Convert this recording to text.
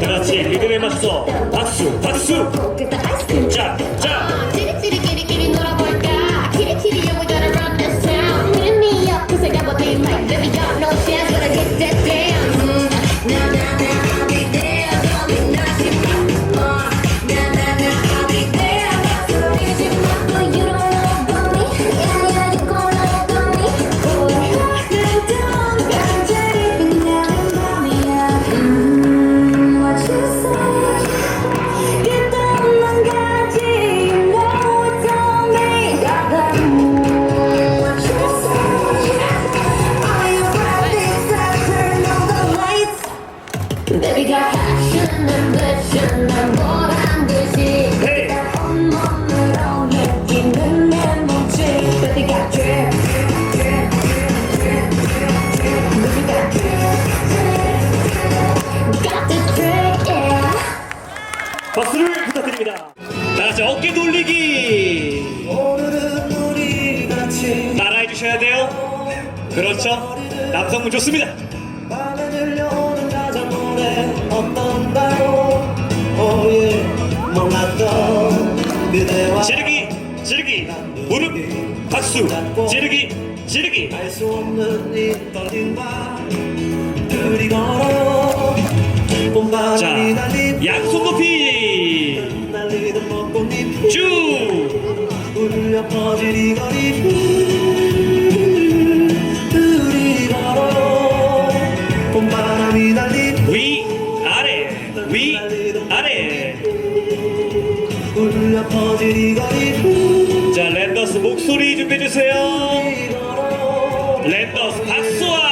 그렇지 리듬에 맞춰서 박수 박수! Passion, ambition 난 듯이 Hey. 온몸으로 느끼는 Got the yeah 박수를 부탁드립니다 다 같이 어깨 돌리기 따라해 주셔야 돼요 그렇죠 남성분 좋습니다 지르기 무릎 박수 지르기 지르기. 알수 없는 이 떨림과 둘이 걸어요 자 양손 높이. 쭉. 울려 퍼질 이 거리. 둘이 걸어요 봄바람이 날린 위 아래. 위 아래. 울려 퍼질 이 거리 목소리 준비해주세요. 랜더스 박수와